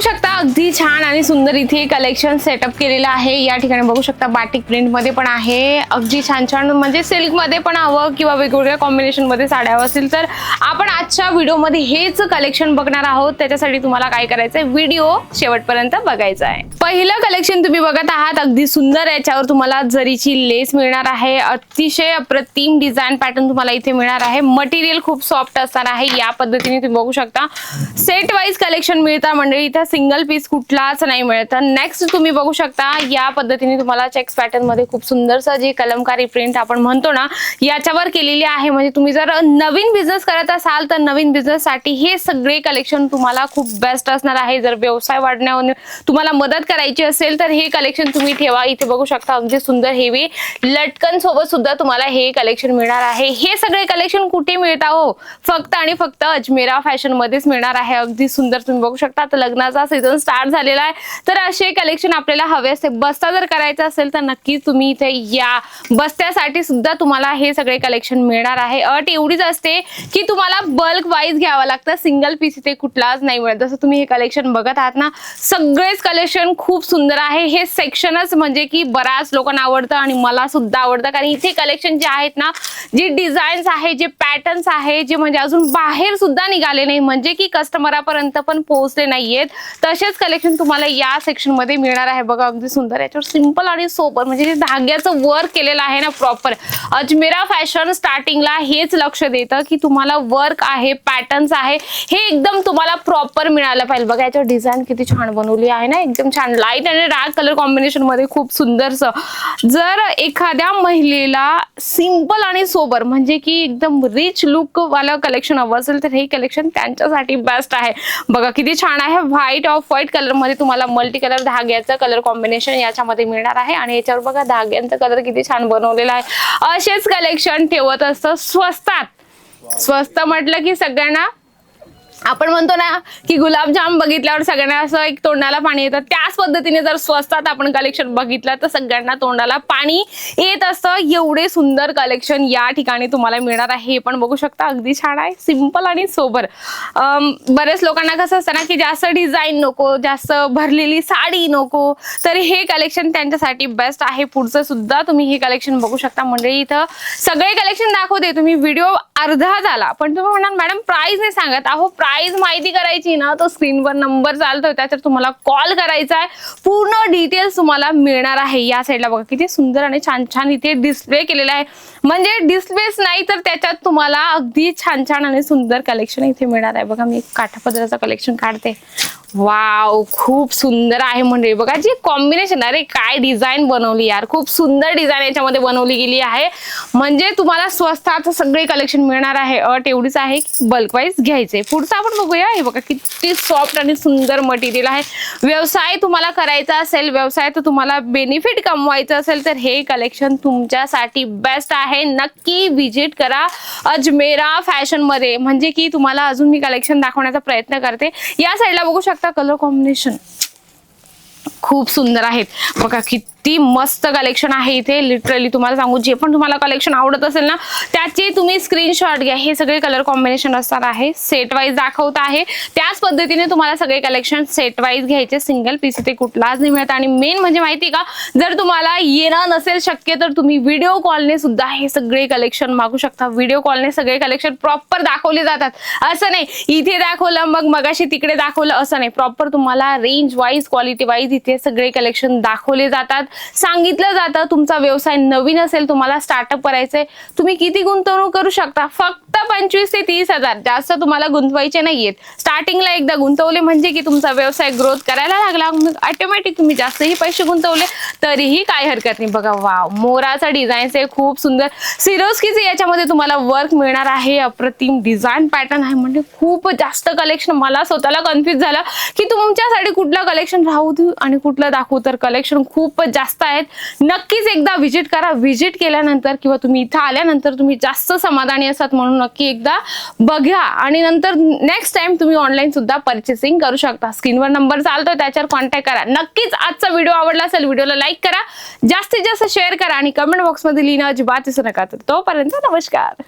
बघू शकता अगदी छान आणि सुंदर इथे कलेक्शन सेटअप केलेलं आहे. या ठिकाणी बघू शकता बाटिक प्रिंटमध्ये पण आहे. अगदी छान छान म्हणजे सिल्कमध्ये पण हवं किंवा वेगवेगळ्या कॉम्बिनेशनमध्ये साड्या हवं असतील तर आपण आजच्या व्हिडिओमध्ये हेच कलेक्शन बघणार आहोत. त्याच्यासाठी तुम्हाला काय करायचंय? व्हिडिओ शेवटपर्यंत बघायचा आहे. पहिलं कलेक्शन तुम्ही बघत आहात. अगदी सुंदर याच्यावर तुम्हाला जरीची लेस मिळणार आहे. अतिशय अप्रतिम डिझाईन पॅटर्न तुम्हाला इथे मिळणार आहे. मटेरियल खूप सॉफ्ट असणार आहे. या पद्धतीने तुम्ही बघू शकता. सेट वाईज कलेक्शन मिळता मंडळी. इथं सिंगल पीस कुठलाच नाही मिळत. नेक्स्ट तुम्ही बघू शकता या पद्धतीने तुम्हाला चेक्स पॅटर्नमध्ये खूप सुंदरसं जी कलमकारी प्रिंट आपण म्हणतो ना याच्यावर केलेली आहे. म्हणजे तुम्ही जर नवीन बिझनेस करत असाल तर नवीन बिझनेस साठी हे सगळे कलेक्शन तुम्हाला खूप बेस्ट असणार आहे. जर व्यवसाय वाढण्यावर तुम्हाला मदत करायची असेल तर हे कलेक्शन तुम्ही ठेवा. इथे बघू शकता अगदी सुंदर हेवी लटकन सोबत सुद्धा तुम्हाला हे कलेक्शन मिळणार आहे. हे सगळे कलेक्शन कुठे मिळता हो? फक्त आणि फक्त अजमेरा फॅशन मध्येच मिळणार आहे. अगदी सुंदर तुम्ही बघू शकता. तर लग्नाचा सीझन स्टार्ट झालेला आहे. तर असे कलेक्शन आपल्याला हवे असते. बस्ता जर करायचा असेल तर नक्कीच तुम्ही इथे या. बस्त्यासाठी सुद्धा तुम्हाला हे सगळे कलेक्शन मिळणार आहे. अट एवढीच असते की तुम्हाला बल्क वाईज घ्यावं लागतं. सिंगल पीस इथे कुठलाच नाही मिळत. जसं तुम्ही हे कलेक्शन बघत आहात ना सगळेच कलेक्शन खूप सुंदर आहे. हे सेक्शनच म्हणजे की बऱ्याच लोकांना आवडतं आणि मला सुद्धा आवडतं. कारण इथे कलेक्शन जे आहेत ना जे डिझाईन्स आहे जे पॅटर्न्स आहे जे म्हणजे अजून बाहेर सुद्धा निघाले नाही. म्हणजे की कस्टमरापर्यंत पण पोहोचले नाहीयेत. तसे तसेच कलेक्शन तुम्हाला या सेक्शनमध्ये मिळणार आहे. बघा अगदी सुंदर याच्यावर सिंपल आणि सोपर म्हणजे जे धाग्याचं वर्क केलेलं आहे ना प्रॉपर अजमेरा फॅशन स्टार्टिंगला हेच लक्ष देतं की तुम्हाला वर्क आहे पॅटर्न्स आहे. हे एकदम तुम्हाला प्रॉपर मिळालं पाहिजे. बघा याच्यावर डिझाईन किती छान बनवली आहे ना. एकदम छान लाइट आणि डार्क कलर कॉम्बिनेशनमध्ये खूप सुंदरसं जर एखाद्या महिलेला सिंपल आणि सोबर म्हणजे की एकदम रिच लुक वाला कलेक्शन हवं असेल तर हे कलेक्शन त्यांच्यासाठी बेस्ट आहे. बघा किती छान आहे. व्हाईट ऑफ व्हाईट कलरमध्ये तुम्हाला मल्टी कलर धाग्याचं कलर कॉम्बिनेशन याच्यामध्ये मिळणार आहे. आणि याच्यावर बघा धाग्यांचा कलर किती छान बनवलेला आहे. असेच कलेक्शन ठेवत असतं स्वस्तात. स्वस्त म्हटलं की सगळ्यांना आपण म्हणतो ना की गुलाबजाम बघितल्यावर सगळ्यांना असं एक तोंडाला पाणी येतं. त्याच पद्धतीने जर स्वस्तात आपण कलेक्शन बघितलं तर सगळ्यांना तोंडाला पाणी येत असतं. एवढे सुंदर कलेक्शन या ठिकाणी तुम्हाला मिळणार आहे. हे पण बघू शकता. अगदी छान आहे. सिंपल आणि सोबर बरेच लोकांना कसं असतं ना की जास्त डिझाईन नको जास्त भरलेली साडी नको. तर हे कलेक्शन त्यांच्यासाठी बेस्ट आहे. पुढचं सुद्धा तुम्ही हे कलेक्शन बघू शकता. म्हणजे इथं सगळे कलेक्शन दाखवते. तुम्ही व्हिडिओ अर्धा झाला. पण तुम्ही म्हणाल मॅडम प्राइस नाही सांगत. अहो प्राइस माहिती करायची ना तो स्क्रीनवर नंबर चालतोय त्याच्यावर तुम्हाला कॉल करायचा आहे. पूर्ण डिटेल्स तुम्हाला मिळणार आहे या साईडला बघा. किती सुंदर आणि छान छान इथे डिस्प्ले केलेला आहे. म्हणजे डिस्प्लेच नाही तर त्याच्यात तुम्हाला अगदी छान छान आणि सुंदर कलेक्शन इथे मिळणार आहे. बघा मी काठापदराचं कलेक्शन काढते. वाव खूप सुंदर आहे म्हणजे बघा जी कॉम्बिनेशन अरे काय डिझाईन बनवली यार. खूप सुंदर डिझाईन याच्यामध्ये बनवली गेली आहे. म्हणजे तुम्हाला स्वस्तात सगळे कलेक्शन मिळणार आहे. अट एवढीच आहे की बल्क वाईज घ्यायचे. पुढचं आपण बघूया. हे बघा किती सॉफ्ट आणि सुंदर मटेरियल आहे. व्यवसाय तुम्हाला करायचा असेल व्यवसाय तर तुम्हाला बेनिफिट कमवायचं असेल तर हे कलेक्शन तुमच्यासाठी बेस्ट आहे. नक्की व्हिजिट करा अजमेरा फॅशनमध्ये म्हणजे की तुम्हाला अजून मी कलेक्शन दाखवण्याचा प्रयत्न करते. या साईडला बघू शकता कलर कॉम्बिनेशन खूप सुंदर आहेत. बघा किती मस्त कलेक्शन आहे इथे. लिटरली तुम्हाला सांगू जे पण तुम्हाला कलेक्शन आवडत असेल ना त्याचे तुम्ही स्क्रीनशॉट घ्या. हे सगळे कलर कॉम्बिनेशन असणार आहे. सेट वाईज दाखवत आहे. त्याच पद्धतीने तुम्हाला सगळे कलेक्शन सेट वाईज घ्यायचे. सिंगल पीस इथे कुठलाच नाही मिळत. आणि मेन म्हणजे माहिती का जर तुम्हाला येणं नसेल शक्य तर तुम्ही व्हिडिओ कॉलने सुद्धा हे सगळे कलेक्शन मागू शकता. व्हिडिओ कॉलने सगळे कलेक्शन प्रॉपर दाखवले जातात. असं नाही इथे दाखवलं मग मगाशी तिकडे दाखवलं असं नाही. प्रॉपर तुम्हाला रेंज वाईज क्वालिटी वाईज इथे सगळे कलेक्शन दाखवले जातात. सांगितलं जातं तुमचा व्यवसाय नवीन असेल तुम्हाला स्टार्टअप करायचंय तुम्ही किती गुंतवणूक करू शकता? फक्त पंचवीस ते तीस हजार. जास्त तुम्हाला गुंतवायचे नाहीयेत. स्टार्टिंगला एकदा गुंतवले म्हणजे की तुमचा व्यवसाय ग्रोथ करायला लागला. मग ऑटोमॅटिक तुम्ही जास्तही पैसे गुंतवले तरीही काय हरकत नाही. बघा वाव मोराचा डिझाईन आहे खूप सुंदर. सिरोस्कीचे याच्यामध्ये तुम्हाला वर्क मिळणार आहे. अप्रतिम डिझाईन पॅटर्न आहे. म्हणजे खूप जास्त कलेक्शन मला स्वतःला कन्फ्युज झालं की तुमच्यासाठी कुठलं कलेक्शन राहू देऊ आणि कुठलं दाखवू तर कलेक्शन खूपच जास्त आहेत. नक्कीच एकदा व्हिजिट करा. व्हिजिट केल्यानंतर किंवा तुम्ही इथं आल्यानंतर तुम्ही जास्त समाधानी असतात म्हणून नक्की एकदा बघा. आणि नंतर नेक्स्ट टाइम तुम्ही ऑनलाईन सुद्धा परचेसिंग करू शकता. स्क्रीनवर नंबर चालतोय त्याच्यावर कॉन्टॅक्ट करा. नक्कीच आजचा व्हिडिओ आवडला असेल व्हिडिओला लाईक करा. जास्तीत जास्त शेअर करा आणि कमेंट बॉक्समध्ये लिहिणं अजिबात विसरू नका. तर तोपर्यंत नमस्कार.